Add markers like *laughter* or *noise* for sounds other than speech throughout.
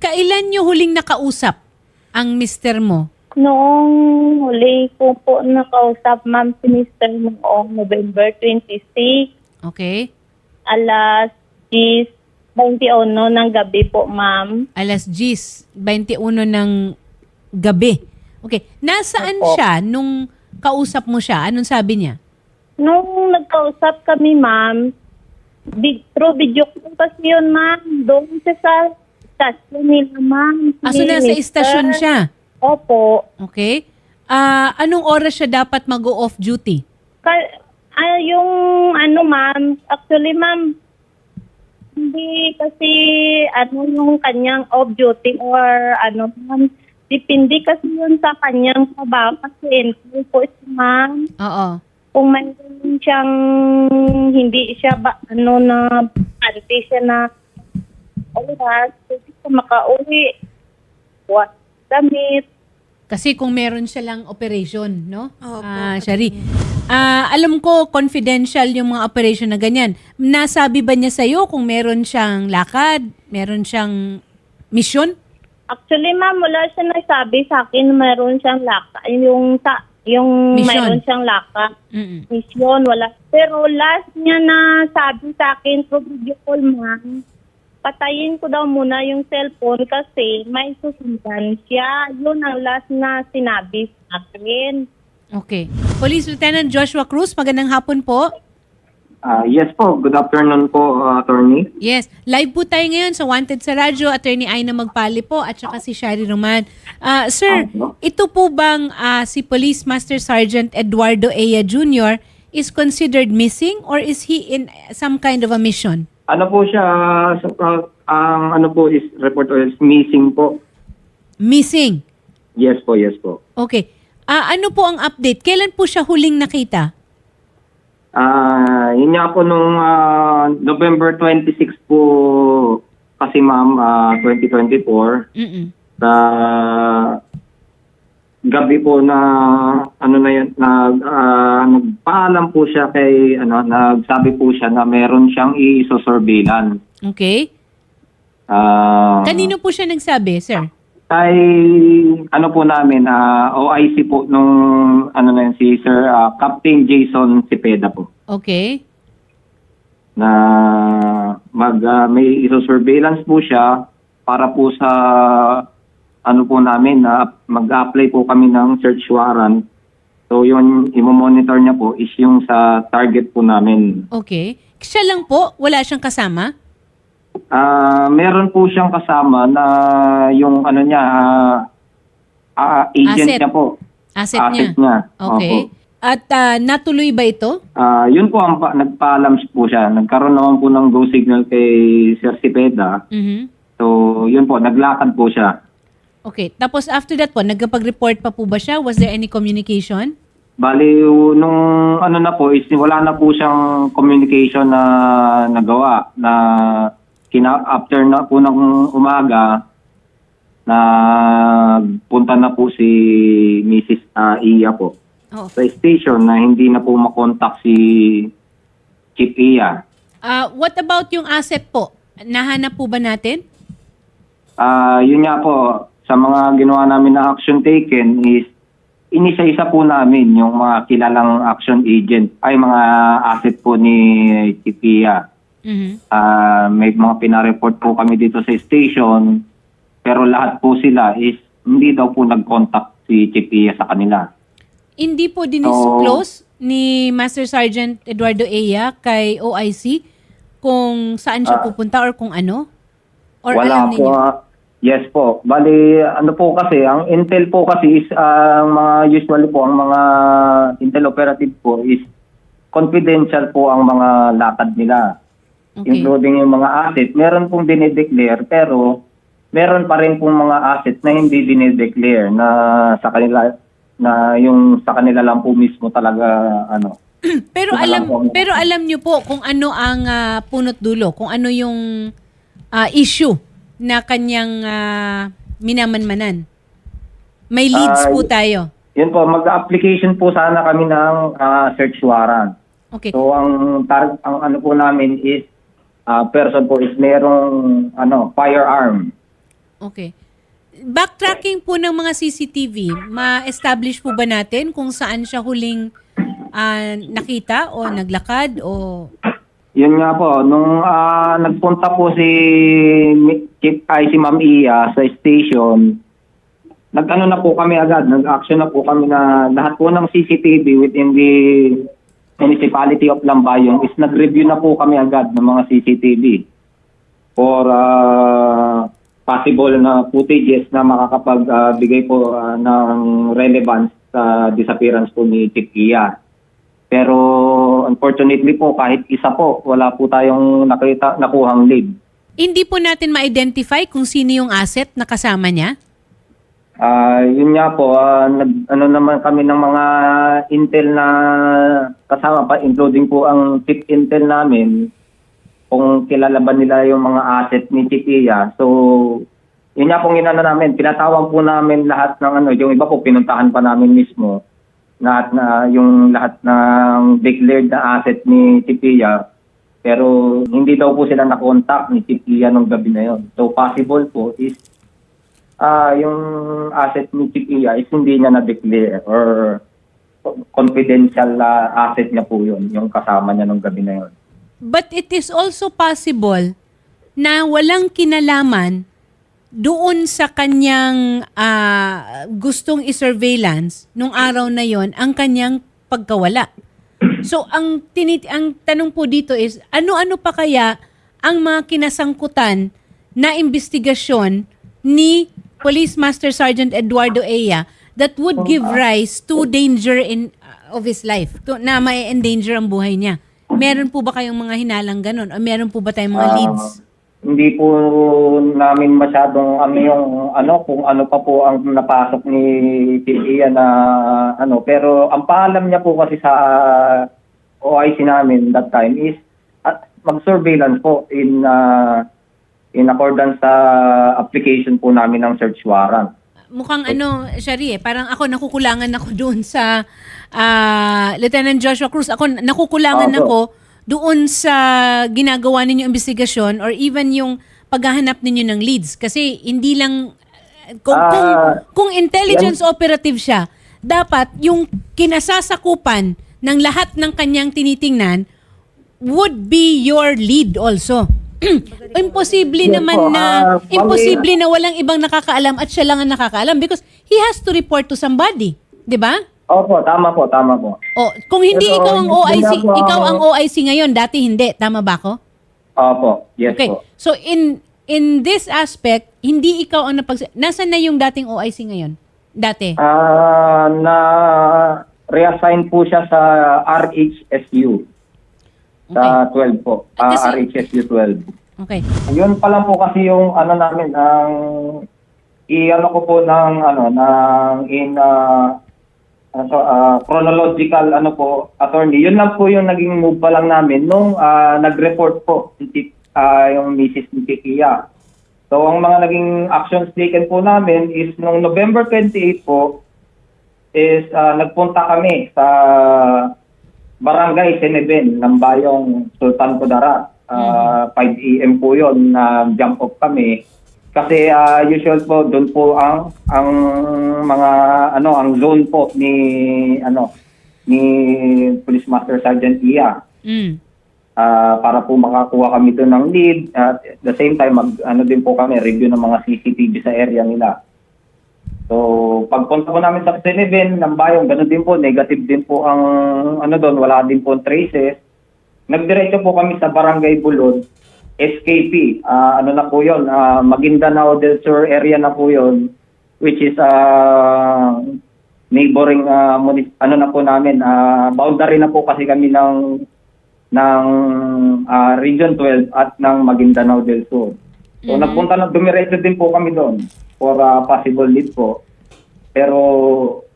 Kailan nyo huling nakausap ang mister mo? Noong huli ko po nakausap, ma'am, si Mr. noong November 26, Okay? alas 10, 21 ng gabi po, ma'am. Alas 10, 21 ng gabi. Okay. Nasaan Opo. siya nung kausap mo siya? Anong sabi niya? Nung nagkausap kami, ma'am, big, through video call kasi yun, ma'am. Doon siya sa stasyon nila, ma'am. Ah, so nasa Mr. istasyon siya. Opo. Okay? Ah, anong oras siya dapat mag-off duty? Ka- ah, yung ano, ma'am, actually, ma'am, hindi kasi ano yung kanyang off duty or ano, ma'am, depende kasi yun sa kanyang trabaho kasi entry po siya, ma'am. Oo. Kung mayroon siyang hindi siya ba, ano na, panty siya na oras, pwede siya makauwi. What damit. Kasi kung meron siya lang operation, no? Opo. Ah, Shari. Ah, alam ko confidential yung mga operation na ganyan. Nasabi ba niya sa'yo kung meron siyang lakad, meron siyang mission? Actually, ma'am, wala siya nagsabi sa akin na mayroon siyang laka. Yung, sa, yung Mission. mayroon siyang laka. Mm-mm. Mission, wala. Pero last niya na sabi sa akin through video call, ma'am, patayin ko daw muna yung cellphone kasi may susundan siya. Yun ang last na sinabi sa akin. Okay. Police Lieutenant Joshua Cruz, magandang hapon po. Ah, yes po, good afternoon po, uh, attorney. Yes, live po tayo ngayon sa Wanted sa Radyo, Attorney Aina Magpali po at saka si Shari Roman. Ah, sir, Opo. ito po bang ah, si Police Master Sergeant Eduardo Eya Jr. is considered missing or is he in some kind of a mission? Ano po siya, so, uh, ang ano po is report is missing po. Missing. Yes po, yes po. Okay. Ah, ano po ang update? Kailan po siya huling nakita? Ah, yun nga po nung ah, November 26 po kasi ma'am, ah, 2024, Mm-mm. sa gabi po na ano na yun, nag, ah, nagpaalam po siya kay, ano, nagsabi po siya na meron siyang i-surveillance. Okay. Ah, Kanino po siya nagsabi, sir? kay ano po namin ah, OIC po nung ano na yun, si Sir ah, Captain Jason Cepeda po Okay. na mag ah, may iso-surveillance po siya para po sa ano po namin na mag-apply po kami ng search warrant. So yun imo-monitor niya po is yung sa target po namin. Okay. Siya lang po? Wala siyang kasama? Ah, meron po siyang kasama na yung ano niya ah, ah, agent Asset. niya po. Asset, niya? Asset niya. Okay. Opo. At ah, natuloy ba ito? Ah, yun po ang pa- nagpaalam po siya. Nagkaroon naman po ng go signal kay Sir Cepeda. Mhm. So, yun po, naglakad po siya. Okay. Tapos after that po, nagkapag-report pa po ba siya? Was there any communication? Bali, nung ano na po, is wala na po siyang communication na nagawa na kina, after na po ng umaga na punta na po si Mrs. ah, Iya po Oo. sa station na hindi na po makontak si Chief Iya. Ah, what about yung asset po? Nahanap po ba natin? Ah, yun nga po, sa mga ginawa namin na action taken is inisa-isa po namin yung mga kilalang action agent ay mga asset po ni Chipia. Mhm. Ah, may mga pinareport po kami dito sa station pero lahat po sila is hindi daw po nag-contact si Chipia sa kanila. Hindi po dinisclose ni Master Sergeant Eduardo Eya kay OIC kung saan siya Ah. pupunta or kung ano? Or Wala alam po. ninyo? ah, yes po. Bali, ano po kasi, ang intel po kasi is, ah, ang mga usually po, ang mga intel operative po is confidential po ang mga lakad nila. Okay. Including yung mga asset. Meron pong dinideclare pero meron pa rin pong mga asset na hindi dinideclare na sa kanila na yung sa kanila lang po mismo talaga ano *clears throat* pero alam po. pero alam niyo po kung ano ang ah, punot dulo, kung ano yung ah, issue na kanyang ah, minamanmanan. May leads Ah, po tayo. Yun po, mag-application po sana kami ng ah, search warrant. Okay. So ang tar- ang ano po namin is ah, person po is merong ano firearm. Okay. Backtracking po ng mga CCTV, ma-establish po ba natin kung saan siya huling ah, nakita o naglakad o Yun nga po, nung ah, nagpunta po si Mi- Chief ay si Ma'am Iya sa station, nag-ano na po kami agad, nag-action na po kami na lahat po ng CCTV within the municipality of Lambayong is nag-review na po kami agad ng mga CCTV for ah, possible na footages na makakapagbigay po ah, ng relevance sa disappearance po ni Chief Iya. Pero unfortunately po kahit isa po wala po tayong nakita nakuhang lead. hindi po natin ma-identify kung sino yung asset na kasama niya? Ah, yun nga po ah, nag ano naman kami ng mga intel na kasama pa including po ang tip intel namin kung kilala ba nila yung mga asset ni Chitia. So yun nga pong inano namin, tinatawag po namin lahat ng ano, yung iba po pinuntahan pa namin mismo lahat na yung lahat ng declared na asset ni Chitia pero hindi daw po sila na-contact ni Chitia nung gabi na yon. So possible po is ah yung asset ni Chiquia is hindi niya na-declare or confidential na asset niya po yun, yung kasama niya nung gabi na yun. But it is also possible na walang kinalaman doon sa kanyang ah, gustong i-surveillance nung araw na yon ang kanyang pagkawala. So ang tinit ang tanong po dito is ano-ano pa kaya ang mga kinasangkutan na investigasyon ni Police Master Sergeant Eduardo Eya that would give rise to danger in uh, of his life to, na may endanger ang buhay niya. Meron po ba kayong mga hinalang ganun o meron po ba tayong mga Ah, leads? Hindi po namin masyadong ano yung ano kung ano pa po ang napasok ni Chiquia na ano pero ang paalam niya po kasi sa OIC namin that time is at mag-surveillance po in ah, in accordance sa application po namin ng search warrant. Mukhang ano, Shari, eh, parang ako nakukulangan ako doon sa ah, Lieutenant Joshua Cruz. Ako nakukulangan Opo. ako doon sa ginagawa ninyo investigasyon or even yung paghahanap ninyo ng leads. Kasi hindi lang, kung, kung, Ah, kung intelligence operative siya, dapat yung kinasasakupan ng lahat ng kanyang tinitingnan would be your lead also. *clears throat* imposible Yes naman po, na ma'am, imposible na walang ibang nakakaalam at siya lang ang nakakaalam because he has to report to somebody, 'di ba? Opo, tama po, tama po. O kung hindi Pero, ikaw ang yun OIC, nga po, ikaw ang ah, OIC ngayon, dati hindi, tama ba ako? Opo, yes Okay. po. So in in this aspect, hindi ikaw ang napag Nasaan na yung dating OIC ngayon? Dati. Ah, na reassign po siya sa RHSU. Sa 12 po. Ah, Kasi- RHSU 12. Okay. Yun pa lang po kasi yung ano namin ang i-ano ko po ng ano ng in ah, ano to, ah, chronological ano po attorney. Yun lang po yung naging move pa lang namin nung ah, nag-report po ah, yung Mrs. Chiquia. So ang mga naging actions taken po namin is nung November 28 po is ah, nagpunta kami sa Barangay Seneben ng Bayong Sultan Kudarat. Ah, 5 AM po yon na jump off kami. Kasi ah, usual po doon po ang ang mga ano ang zone po ni ano ni Police Master Sergeant Iya. Mm. Ah, para po makakuha kami doon ng lead at the same time mag ano din po kami review ng mga CCTV sa area nila. So, pagpunta po namin sa Seneven ng Bayong, ganun din po, negative din po ang ano doon, wala din po traces. Nagdiretso po kami sa Barangay Bulod, SKP. Ah, ano na po 'yon? Ah, Maguindanao del Sur area na po 'yon, which is ah neighboring muni- ano na po namin, ah, boundary na po kasi kami ng ng ah, Region 12 at ng Maguindanao del Sur. So nagpunta na dumiretso din po kami doon for ah, possible lead po. Pero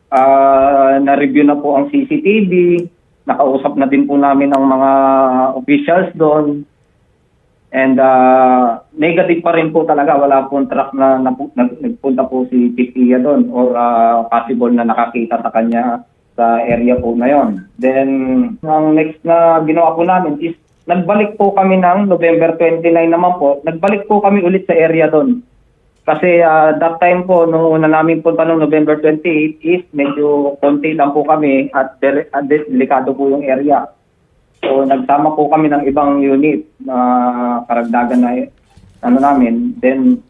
ah, na-review na po ang CCTV, nakausap na din po namin ang mga officials doon. And ah, negative pa rin po talaga, wala pong track na, na nag- nagpunta po si Chiquia doon or ah, possible na nakakita sa kanya sa area po na yon. Then, ang next na ginawa po namin is nagbalik po kami ng November 29 naman po, nagbalik po kami ulit sa area doon Kasi ah, that time po, nung una namin punta noong November 28 is medyo konti lang po kami at, deli- at de- delikado po yung area. So nagsama po kami ng ibang unit na karagdagan na ano namin. Then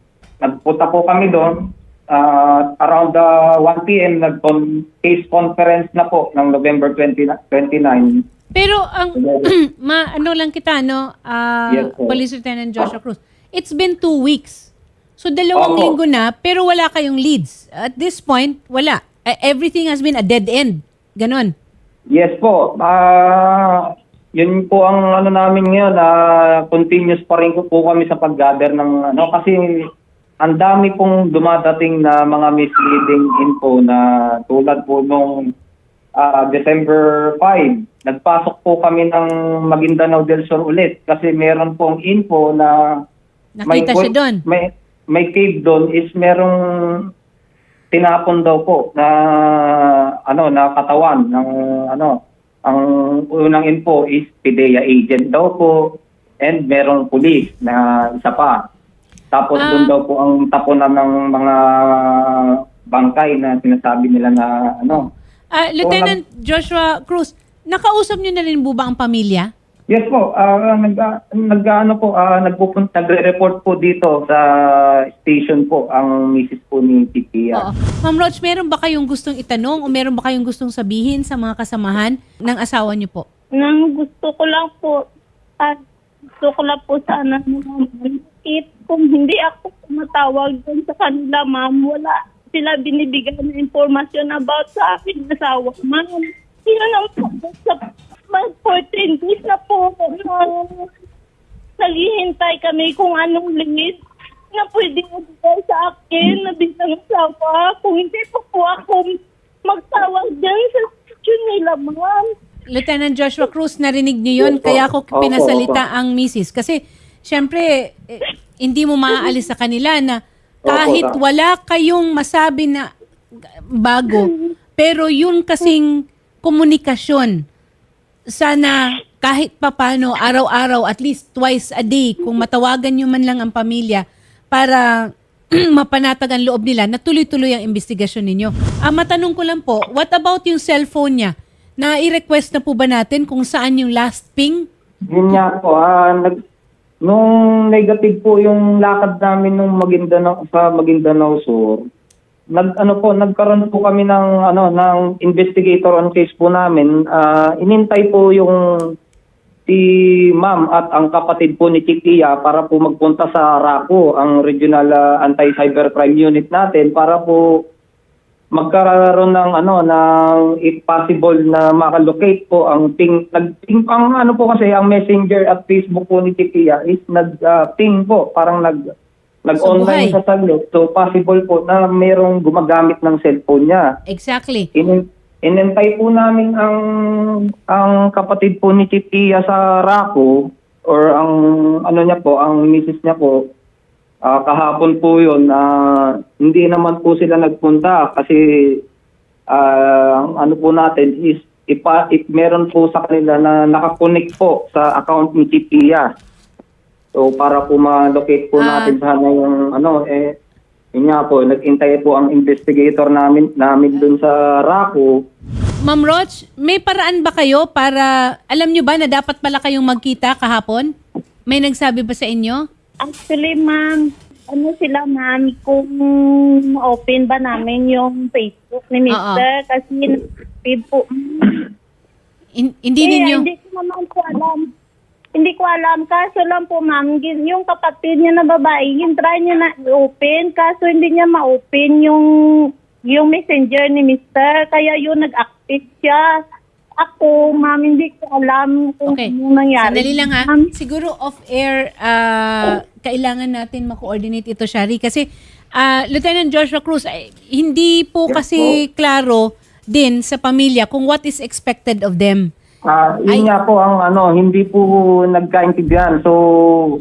nagpunta po kami doon. ah, around the 1 p.m. nag-case conference na po ng November 20, 29. Pero ang *clears throat* ma ano lang kita no, ah, Yes, po. Police Lieutenant Joshua Cruz. It's been two weeks. So dalawang Opo. linggo na pero wala kayong leads. At this point, wala. Eh, everything has been a dead end. Ganon. Yes po. Ah, yun po ang ano namin ngayon, ah, continuous pa rin po kami sa pag-gather ng ano kasi ang dami pong dumadating na mga misleading info na tulad po nung ah, December 5. Nagpasok po kami ng Maguindanao del Sur ulit kasi meron pong info na Nakita siya doon. May, may cave doon is merong tinapon daw po na ano na katawan ng ano ang unang info is PDEA agent daw po and merong police na isa pa. Tapos Ah. doon daw po ang tapunan ng mga bangkay na sinasabi nila na ano. Ah, Lieutenant Joshua Cruz, nakausap niyo na rin po ba ang pamilya? Yes po, ah nag nag ano po ah nagpupunta nagre-report po dito sa station po ang misis po ni Titi. Oo. Ma'am Roach, meron ba kayong gustong itanong o meron ba kayong gustong sabihin sa mga kasamahan ng asawa niyo po? Nang gusto ko lang po, at gusto ko lang po sana naman, it, kung hindi ako tumatawag dun sa kanila, ma'am, wala sila binibigyan ng informasyon about sa akin asawa, ma'am. Yun ang po, sa mag 14 days na po, na, naghihintay kami kung anong lead na pwede ibigay sa akin na bilang asawa. Kung hindi po po ako magtawag dyan sa sitwasyon nila, ma'am. Lieutenant Joshua Cruz, narinig niyo yun, kaya ako pinasalita ang misis. Kasi, syempre, eh, hindi mo maaalis sa kanila na kahit wala kayong masabi na bago, pero yun kasing komunikasyon, sana kahit papano, araw-araw, at least twice a day, kung matawagan nyo man lang ang pamilya para *clears throat* mapanatag ang loob nila na tuloy-tuloy ang investigasyon ninyo. Ah, matanong ko lang po, what about yung cellphone niya? Na i-request na po ba natin kung saan yung last ping? Yun nga po, ah, nag, nung negative po yung lakad namin nung Maguindanao, sa Maguindanao Sur, nag ano po nagkaroon po kami ng ano ng investigator on case po namin. Ah, inintay po yung si ma'am at ang kapatid po ni Chikia para po magpunta sa RACO ang Regional ah, Anti-Cybercrime Unit natin para po magkaroon ng ano ng if possible na makalocate po ang ping nag ping ang ano po kasi ang Messenger at Facebook po ni Chikia is nag ah, ping po parang nag nag-online sa saglit. So possible po na mayroong gumagamit ng cellphone niya. Exactly. In inintay po namin ang ang kapatid po ni Chitia sa Raco or ang ano niya po, ang misis niya po ah, kahapon po 'yon na hindi naman po sila nagpunta kasi ang ano po natin is ipa, if meron po sa kanila na nakakonect po sa account ni Chitia. So para po ma-locate po Ah. natin sana yung ano eh yun nga po, nag-intay po ang investigator namin namin dun sa Raco. Ma'am Roch, may paraan ba kayo para, alam nyo ba na dapat pala kayong magkita kahapon? May nagsabi ba sa inyo? Actually, ma'am, ano sila, ma'am, kung open ba namin yung Facebook ni Mr. Kasi po. In- hindi Eh, ninyo? hindi ko naman po alam. Hindi ko alam. Kaso lang po, ma'am, yung kapatid niya na babae, yung try niya na i-open. Kaso hindi niya ma-open yung, yung messenger ni Mr. Kaya yun, nag-active siya. Ako, ma'am, hindi ko alam kung Okay. ano nangyari. Sandali lang ha. Ma'am, Siguro off-air, ah, kailangan natin ma-coordinate ito, Shari. Kasi ah, Lieutenant Joshua Cruz, ay, hindi po Yes kasi klaro din sa pamilya kung what is expected of them. Ah, Ay. yun nga po ang ano, hindi po nagkaintindihan. So,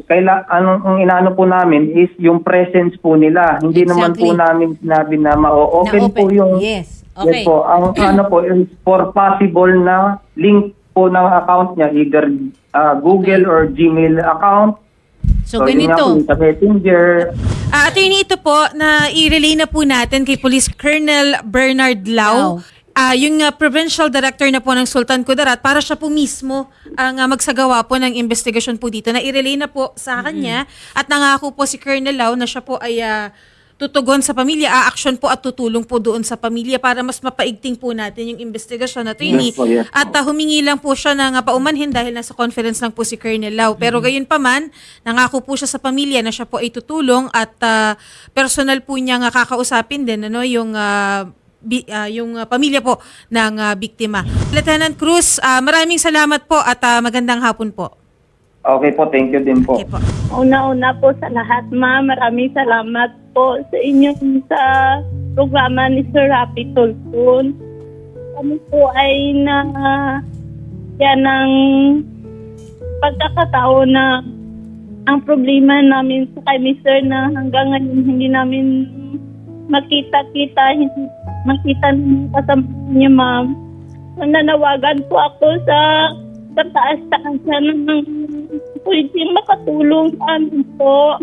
kaila ano ang inaano po namin is yung presence po nila. Hindi naman po namin sinabi na ma-open Na po yung Yes. Okay. Yes po. Ang *clears throat* ano po is for possible na link po ng account niya either ah, Google or Gmail account So, yun nga ganito. po, sa messenger, Ah, attorney, ito po na i-relay na po natin kay Police Colonel Bernard Lau. Lau. Ah, yung ah, provincial director na po ng Sultan Kudarat para siya po mismo ang ah, magsagawa po ng investigasyon po dito. Na i-relay na po sa kanya at nangako po si Colonel Lau na siya po ay ah, tutugon sa pamilya, a-action po at tutulong po doon sa pamilya para mas mapaigting po natin yung investigasyon. Yes po, yes po. at ah, humingi lang po siya ng uh, paumanhin dahil nasa conference lang po si Colonel Lau. Pero gayon pa man, nangako po siya sa pamilya na siya po ay tutulong at ah, personal po niya nga kakausapin din ano, yung, ah, bi- ah, yung ah, pamilya po ng ah, biktima. Lieutenant Cruz, ah, maraming salamat po at ah, magandang hapon po. okay po, thank you din po. Okay po. Una-una po sa lahat, ma'am. Maraming salamat po sa inyo sa programa ni Sir Rapi Tulfun. Kami po ay na yan ng pagkakataon na ang problema namin sa kay Mr. na hanggang ngayon hindi namin makita-kita, hindi makita ng kasama niya, ma'am. Nananawagan po ako sa sa taas-taas na ng pwedeng makatulong sa amin po.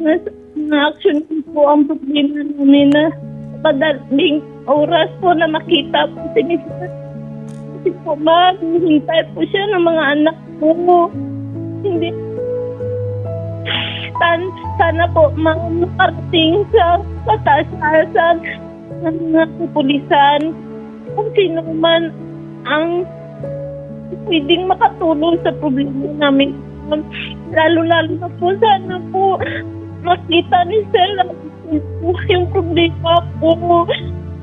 Na, na action po ang problema namin na madaling oras po na makita po si Mr. Kasi po ma'am, hintay po siya ng mga anak ko. Hindi. San, sana po makarating sa kataas-taasan ng mga kapulisan. Kung sino man ang pwedeng makatulong sa problema namin. Lalo-lalo na po sana po makita ni na po yung problema ko.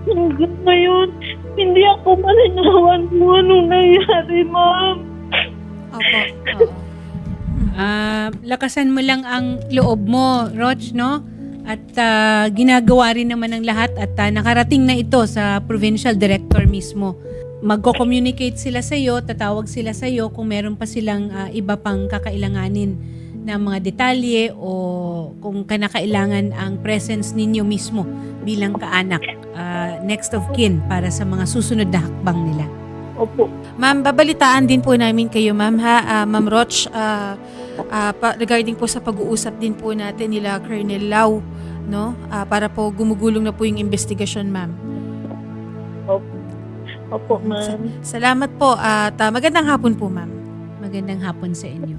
Hanggang ngayon, hindi ako malinawan kung anong nangyari, ma'am. Opo. Oo. Ah, lakasan mo lang ang loob mo, Roch, no? At ah, ginagawa rin naman ng lahat at ah, nakarating na ito sa provincial director mismo. Magko-communicate sila sa iyo, tatawag sila sa iyo kung meron pa silang ah, iba pang kakailanganin na mga detalye o kung kanakailangan ang presence ninyo mismo bilang kaanak, ah, next of kin para sa mga susunod na hakbang nila. Opo. Ma'am, babalitaan din po namin kayo, ma'am, ha? Ah, ma'am Roch, ah, pa- regarding po sa pag-uusap din po natin nila Colonel Lau, no? Ah, para po gumugulong na po yung investigasyon, ma'am. Opo. Opo, ma'am. Salamat po at ah, magandang hapon po, ma'am. Magandang hapon sa inyo.